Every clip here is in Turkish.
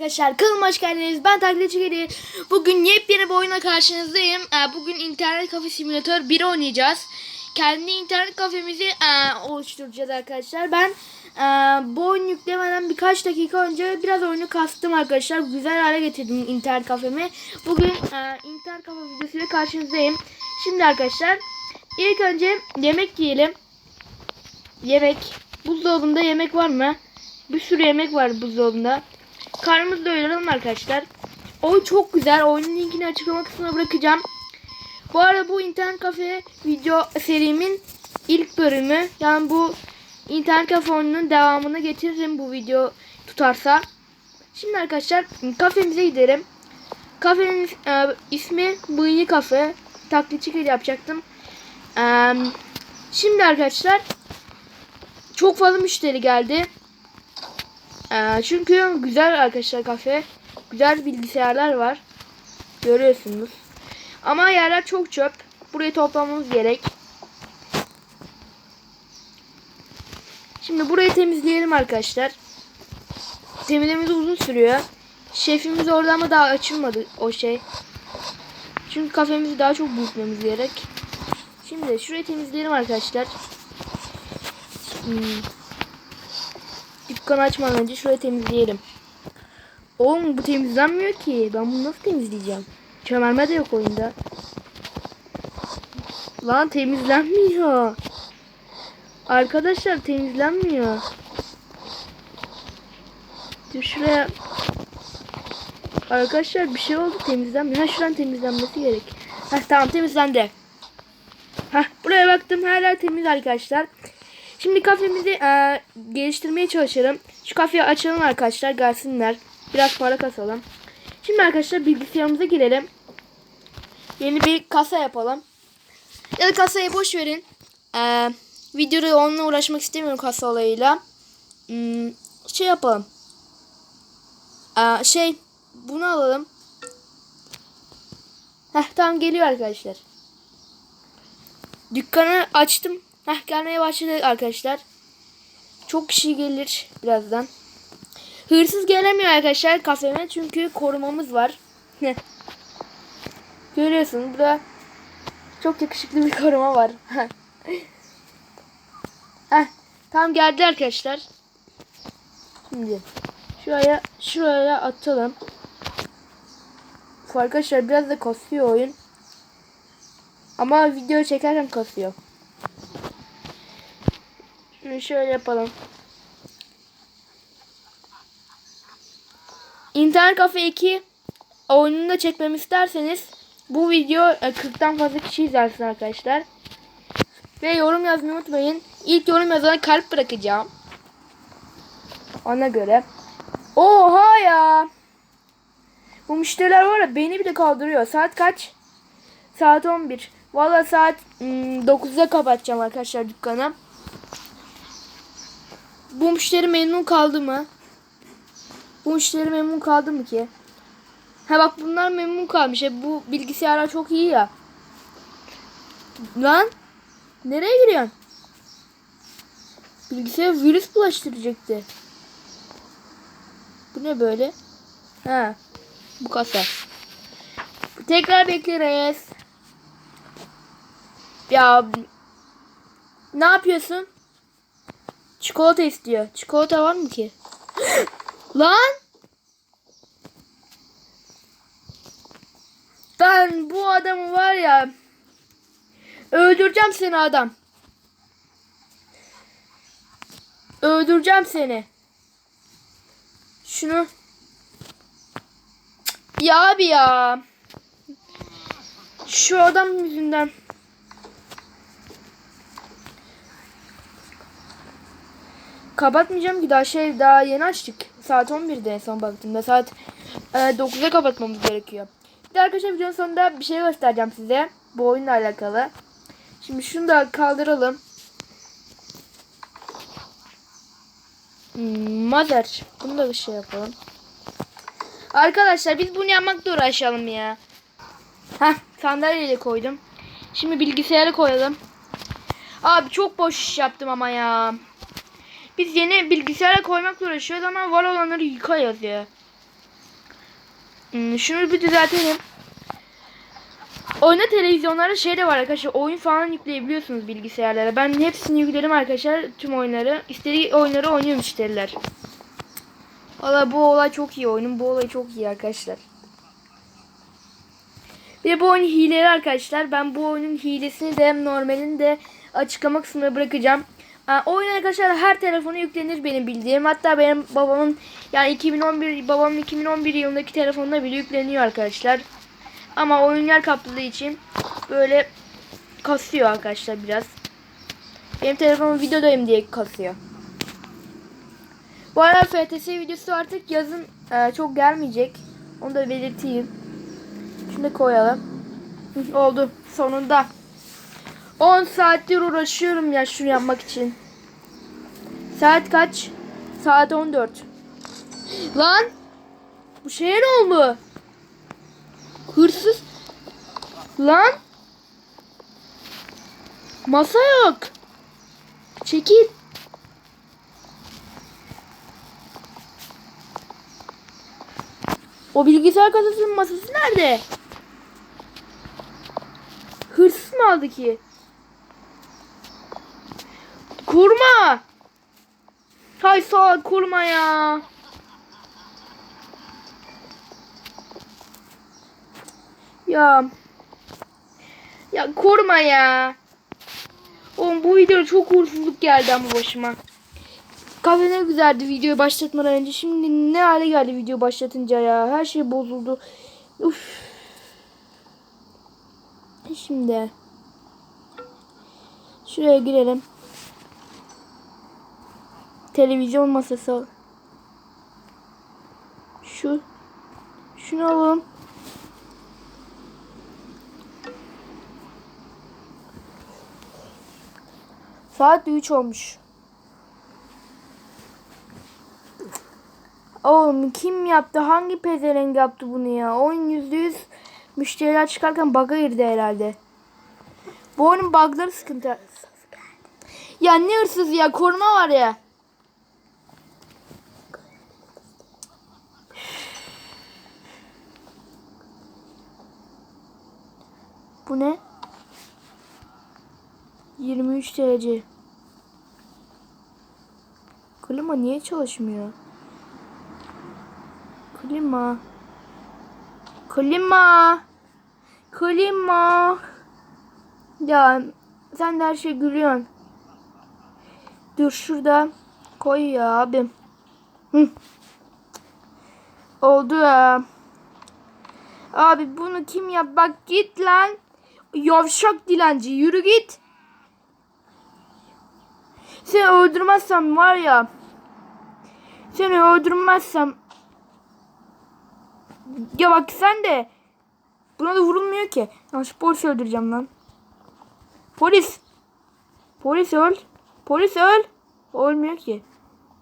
Arkadaşlar kanalıma hoş geldiniz. Ben Taklitçi Geri. Bugün yepyeni bir oyuna karşınızdayım. Ee, Bugün internet kafe simülatör 1 oynayacağız. Kendi internet kafemizi e, oluşturacağız arkadaşlar. Ben e, bu oyunu yüklemeden birkaç dakika önce biraz oyunu kastım arkadaşlar. Güzel hale getirdim internet kafemi. Bugün e, internet kafe videosuyla karşınızdayım. Şimdi arkadaşlar ilk önce yemek yiyelim. Yemek. Buzdolabında yemek var mı? Bir sürü yemek var buzdolabında. Karnımızı doyuralım arkadaşlar. Oyun çok güzel. Oyunun linkini açıklama kısmına bırakacağım. Bu arada bu internet kafe video serimin ilk bölümü. Yani bu internet kafe oyununun devamını getiririm bu video tutarsa. Şimdi arkadaşlar kafemize gidelim. Kafenin e, ismi Bıyığı Kafe. Taklitçi yapacaktım. E, şimdi arkadaşlar çok fazla müşteri geldi. Ee, çünkü güzel arkadaşlar kafe. Güzel bilgisayarlar var. Görüyorsunuz. Ama yerler çok çöp. Burayı toplamamız gerek. Şimdi burayı temizleyelim arkadaşlar. Temizlememiz uzun sürüyor. Şefimiz orada ama daha açılmadı o şey. Çünkü kafemizi daha çok büyütmemiz gerek. Şimdi şurayı temizleyelim arkadaşlar. Hmm. Dükkanı açmadan önce şurayı temizleyelim. Oğlum bu temizlenmiyor ki. Ben bunu nasıl temizleyeceğim? Çömelme de yok oyunda. Lan temizlenmiyor. Arkadaşlar temizlenmiyor. Dur şuraya. Arkadaşlar bir şey oldu temizlenmiyor. Ha şuran temizlenmesi gerek. Ha tamam temizlendi. Ha buraya baktım hala temiz arkadaşlar. Şimdi kafemizi e, geliştirmeye çalışırım. Şu kafeyi açalım arkadaşlar gelsinler. Biraz para kasalım. Şimdi arkadaşlar bilgisayarımıza girelim. Yeni bir kasa yapalım. Ya da kasayı boş verin. E, videoda onunla uğraşmak istemiyorum kasa olayıyla. Hmm, şey yapalım. E, şey bunu alalım. Heh tamam geliyor arkadaşlar. Dükkanı açtım. Heh gelmeye başladı arkadaşlar. Çok kişi gelir birazdan. Hırsız gelemiyor arkadaşlar kafeme çünkü korumamız var. Görüyorsun burada çok yakışıklı bir koruma var. Heh, tam geldi arkadaşlar. Şimdi şuraya şuraya atalım. Arkadaşlar biraz da kasıyor oyun. Ama video çekerken kasıyor. Şöyle yapalım. İnternet Cafe 2 oyununu da çekmemi isterseniz bu video 40'tan fazla kişi izlersin arkadaşlar. Ve yorum yazmayı unutmayın. İlk yorum yazana kalp bırakacağım. Ona göre. Oha ya. Bu müşteriler var ya beni bile kaldırıyor. Saat kaç? Saat 11. Valla saat ım, 9'da kapatacağım arkadaşlar dükkanı. Bu müşteri memnun kaldı mı? Bu müşteri memnun kaldı mı ki? Ha bak bunlar memnun kalmış. E, bu bilgisayarlar çok iyi ya. Lan nereye giriyorsun? Bilgisayar virüs bulaştıracaktı. Bu ne böyle? Ha. Bu kasa. Tekrar bekleriz. Ya ne yapıyorsun? Çikolata istiyor. Çikolata var mı ki? Lan! Ben bu adamı var ya öldüreceğim seni adam. Öldüreceğim seni. Şunu. Ya abi ya. Şu adam yüzünden. Kapatmayacağım ki daha şey daha yeni açtık. Saat 11'de en son baktığımda. Saat e, 9'da kapatmamız gerekiyor. Bir de arkadaşlar videonun sonunda bir şey göstereceğim size. Bu oyunla alakalı. Şimdi şunu da kaldıralım. Mother. Bunu da bir şey yapalım. Arkadaşlar biz bunu yapmakla uğraşalım ya. Heh sandalyeyle koydum. Şimdi bilgisayarı koyalım. Abi çok boş iş yaptım ama ya. Biz yeni bilgisayara koymakla uğraşıyoruz ama var olanları yıka yazıyor. Hmm, şunu bir düzeltelim. Oyunda televizyonlarda şey de var arkadaşlar. Oyun falan yükleyebiliyorsunuz bilgisayarlara. Ben hepsini yükledim arkadaşlar. Tüm oyunları. İstediği oyunları oynuyor müşteriler. Valla bu olay çok iyi. Oyunun bu olayı çok iyi arkadaşlar. Bir bu oyun hileli arkadaşlar. Ben bu oyunun hilesini de normalini de açıklama kısmına bırakacağım. Aa, Oyun arkadaşlar her telefona yüklenir benim bildiğim. Hatta benim babamın yani 2011 babamın 2011 yılındaki telefonuna bile yükleniyor arkadaşlar. Ama oyun yer için böyle kasıyor arkadaşlar biraz. Benim telefonum videodayım diye kasıyor. Bu arada FTS videosu artık yazın e, çok gelmeyecek. Onu da belirteyim. Şimdi koyalım. Oldu. Sonunda. 10 saattir uğraşıyorum ya şunu yapmak için. Saat kaç? Saat 14. Lan! Bu şeye ne oldu? Hırsız. Lan! Masa yok. Çekil. O bilgisayar kasasının masası nerede? Hırsız mı aldı ki? Kurma! Hay salak kurma ya. Ya. Ya kurma ya. Oğlum bu video çok uğursuzluk geldi ama başıma. Kafe ne güzeldi videoyu başlatmadan önce. Şimdi ne hale geldi video başlatınca ya. Her şey bozuldu. Uf. Şimdi. Şuraya girelim. Televizyon masası. Şu. Şunu alalım. Saat 3 olmuş. Oğlum kim yaptı? Hangi pezerenk yaptı bunu ya? Oyun %100 müşteriler çıkarken bug'a girdi herhalde. Bu oyunun bug'ları sıkıntı. Ya ne hırsız ya? Koruma var ya. Bu ne? 23 derece. Klima niye çalışmıyor? Klima. Klima. Klima. Ya sen de her şey gülüyorsun. Dur şurada koy ya abim. Hı. Oldu ya. Abi bunu kim yap? Bak git lan. Yavşak dilenci yürü git. Seni öldürmezsem var ya. Seni öldürmezsem. Ya bak sen de. Buna da vurulmuyor ki. Ya şu polisi öldüreceğim lan. Polis. Polis öl. Polis öl. Ölmüyor ki.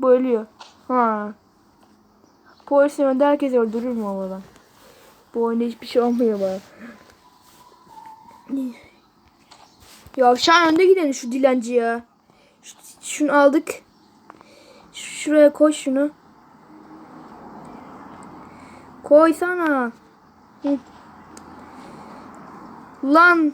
Bu ölüyor. Ha. Polis önünde herkes öldürür mü havadan? Bu oyunda hiçbir şey olmuyor bana. Ya şu an önde gidelim şu dilenci ya. Şunu aldık. Şuraya koy şunu. Koysana. Hı. Lan.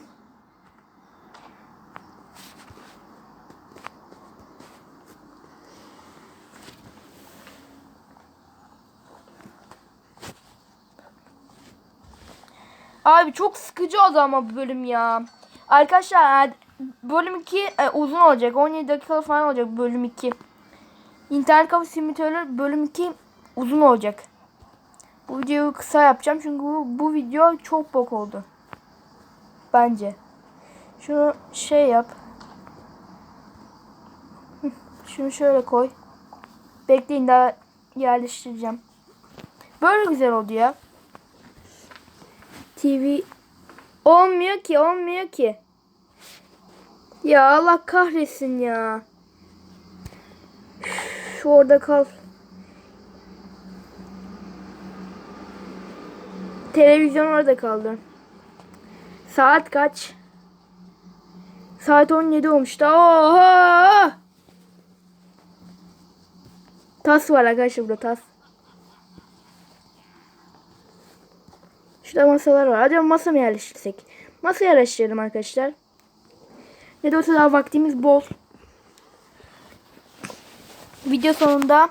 Abi çok sıkıcı oldu ama bu bölüm ya. Arkadaşlar bölüm 2 e, uzun olacak. 17 dakika falan olacak bölüm 2. İnternet kafe simülatörü bölüm 2 uzun olacak. Bu videoyu kısa yapacağım çünkü bu, bu video çok bok oldu. Bence. Şunu şey yap. Şunu şöyle koy. Bekleyin daha yerleştireceğim. Böyle güzel oldu ya. TV olmuyor ki olmuyor ki. Ya Allah kahretsin ya. Üf, orada kal. Televizyon orada kaldı. Saat kaç? Saat 17 olmuş da. Oha! Tas var arkadaşlar burada tas. Şurada masalar var. Hadi masa mı yerleştirsek? Masa yerleştirelim arkadaşlar. Ne de olsa daha vaktimiz bol. Video sonunda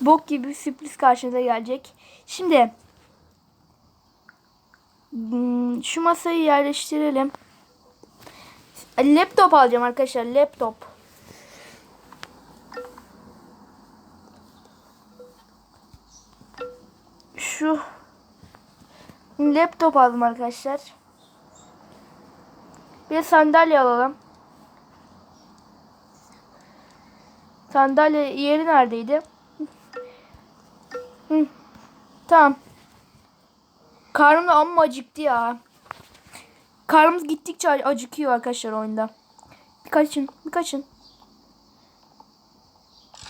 bok gibi sürpriz karşınıza gelecek. Şimdi hmm, şu masayı yerleştirelim. Laptop alacağım arkadaşlar. Laptop. Şu laptop aldım arkadaşlar. Bir sandalye alalım. Sandalye yeri neredeydi? Hı. Tamam. Karnım da amma acıktı ya. Karnımız gittikçe acıkıyor arkadaşlar oyunda. Birkaçın, birkaçın.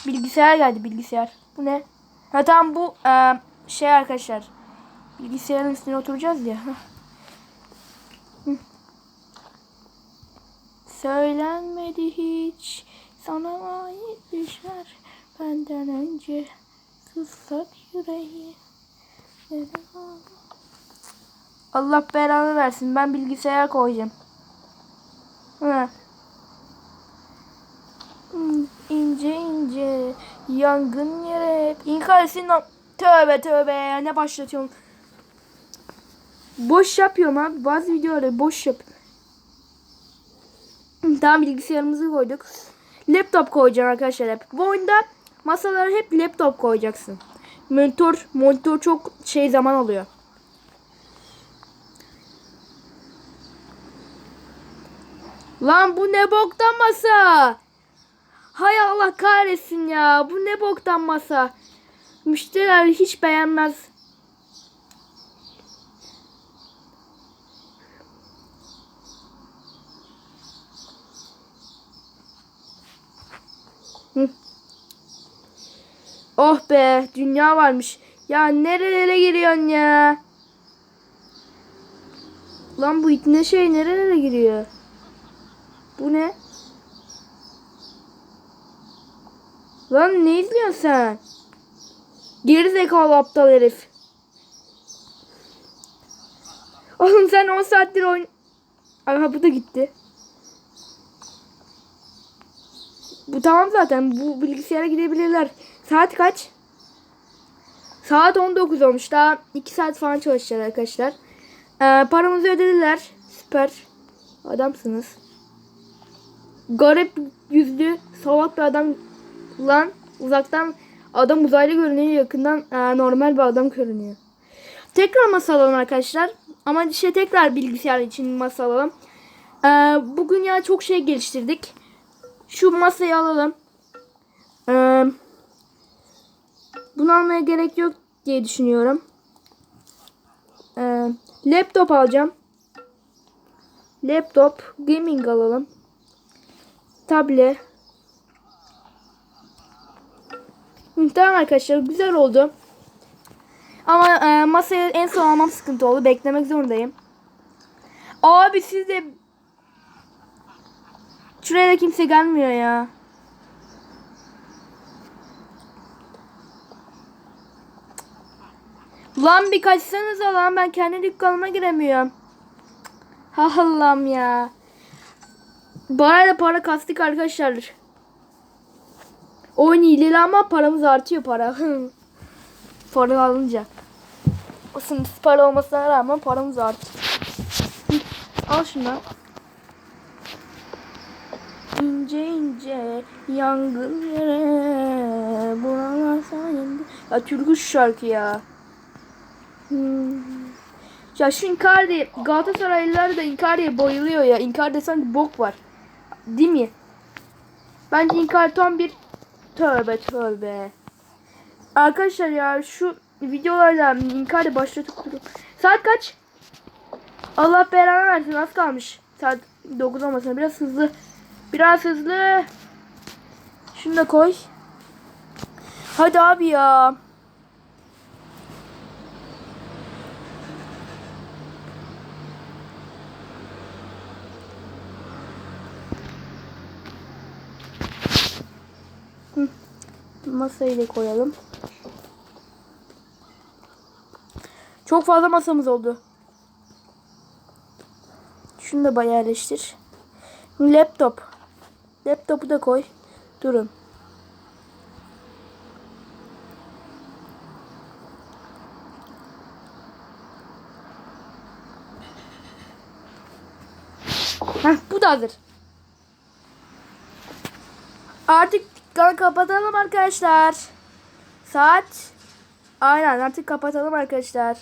Bilgisayar geldi bilgisayar. Bu ne? Ha tamam bu e, şey arkadaşlar. Bilgisayarın üstüne oturacağız ya. Söylenmedi hiç sana ait düşler benden önce sussak yüreği. Allah belanı versin. Ben bilgisayar koyacağım. Hmm, ince ince yangın yere. İnkar o... Tövbe tövbe ne başlatıyorum. Boş yapıyorum abi. Bazı videoları boş yap. Tamam bilgisayarımızı koyduk. Laptop koyacağım arkadaşlar hep. Bu oyunda masalara hep laptop koyacaksın. Monitör, monitör çok şey zaman alıyor. Lan bu ne boktan masa? Hay Allah kahretsin ya. Bu ne boktan masa? Müşteriler hiç beğenmez. Oh be dünya varmış. Ya nerelere giriyorsun ya? Lan bu ne şey nerelere giriyor? Bu ne? Lan ne izliyorsun sen? Geri aptal herif. Oğlum sen 10 saattir oyun... Aha bu da gitti. Bu tamam zaten. Bu bilgisayara gidebilirler. Saat kaç? Saat 19 olmuş. Daha 2 saat falan çalışacağız arkadaşlar. Ee, paramızı ödediler. Süper. Adamsınız. Garip yüzlü salak bir adam lan uzaktan adam uzaylı görünüyor yakından e, normal bir adam görünüyor. Tekrar masa alalım arkadaşlar. Ama işte tekrar bilgisayar için masa alalım. E, bugün ya çok şey geliştirdik. Şu masayı alalım. E, bunu almaya gerek yok diye düşünüyorum. E, laptop alacağım. Laptop, gaming alalım. Tablet. Tamam arkadaşlar güzel oldu. Ama e, masaya en son almam sıkıntı oldu. Beklemek zorundayım. Abi siz de Şuraya da kimse gelmiyor ya. Lan bir kaçsanıza lan ben kendi dükkanıma giremiyorum. Allah'ım ya. Bana da para kastık arkadaşlar. Oyun hileli ama paramız artıyor para. para alınca. O sınırsız para olmasına rağmen paramız artıyor. Al şunu. İnce ince yangın yere buralar sayende. Ya türkü şarkı ya. Hmm. Ya şu Icardi Galatasaraylılar da Icardi'ye bayılıyor ya. Icardi sanki bok var. Değil mi? Bence Icardi tam bir tövbe tövbe. Arkadaşlar ya şu videolarda Icardi başlatıp duruyor. Saat kaç? Allah belanı versin az kalmış. Saat 9 olmasına biraz hızlı. Biraz hızlı. Şunu da koy. Hadi abi ya. Masayı da koyalım. Çok fazla masamız oldu. Şunu da bayağı yerleştir. Laptop. Laptopu da koy. Durun. Heh, bu da hazır. Artık dükkanı kapatalım arkadaşlar. Saat Aynen artık kapatalım arkadaşlar.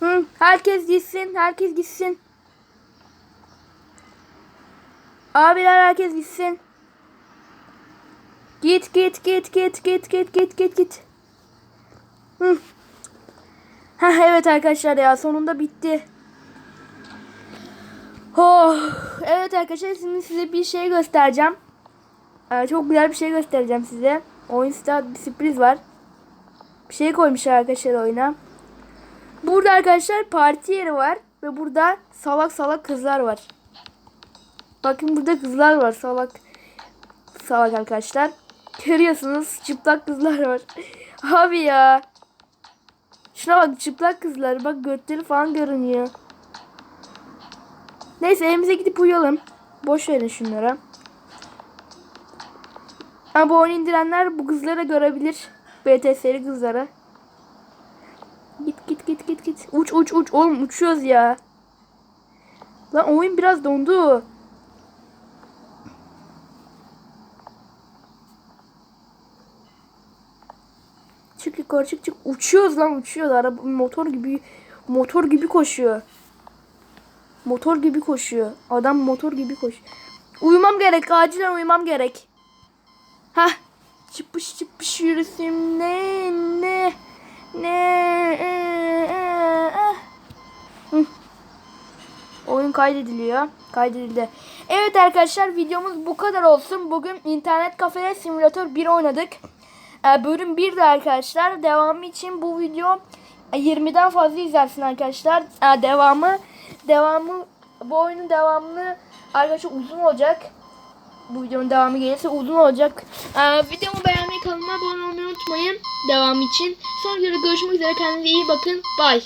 Hı, herkes gitsin. Herkes gitsin. Abiler herkes gitsin. Git git git git git git git git git. Hı. Heh, evet arkadaşlar ya sonunda bitti. Oh, evet arkadaşlar şimdi size bir şey göstereceğim. Ee, çok güzel bir şey göstereceğim size. Oyunda bir sürpriz var. Bir şey koymuşlar arkadaşlar oyuna. Burada arkadaşlar parti yeri var. Ve burada salak salak kızlar var. Bakın burada kızlar var. Salak salak arkadaşlar. Görüyorsunuz çıplak kızlar var. Abi ya. Şuna bak çıplak kızlar. Bak götleri falan görünüyor. Neyse evimize gidip uyuyalım. Boş verin şunlara. Ha bu oyunu indirenler bu kızları görebilir. BTS'li kızlara. Git git git git git. Uç uç uç. Oğlum uçuyoruz ya. Lan oyun biraz dondu. Çık yukarı çık çık. Uçuyoruz lan uçuyoruz. Araba motor gibi motor gibi koşuyor. Motor gibi koşuyor. Adam motor gibi koş. Uyumam gerek. Acilen uyumam gerek. Hah. Çıpış çıpış yürüsün ne ne ne e, e, e. Oyun kaydediliyor. Kaydedildi. Evet arkadaşlar videomuz bu kadar olsun. Bugün internet kafede simülatör 1 oynadık. Ee, bölüm 1 de arkadaşlar. Devamı için bu video 20'den fazla izlersin arkadaşlar. Ee, devamı devamı bu oyunun devamını arkadaşlar uzun olacak. Bu videonun devamı gelirse uzun olacak. Ee, videomu beğenmeyi kanalıma abone olmayı unutmayın. Devam için. Sonra görüşmek üzere. Kendinize iyi bakın. Bye.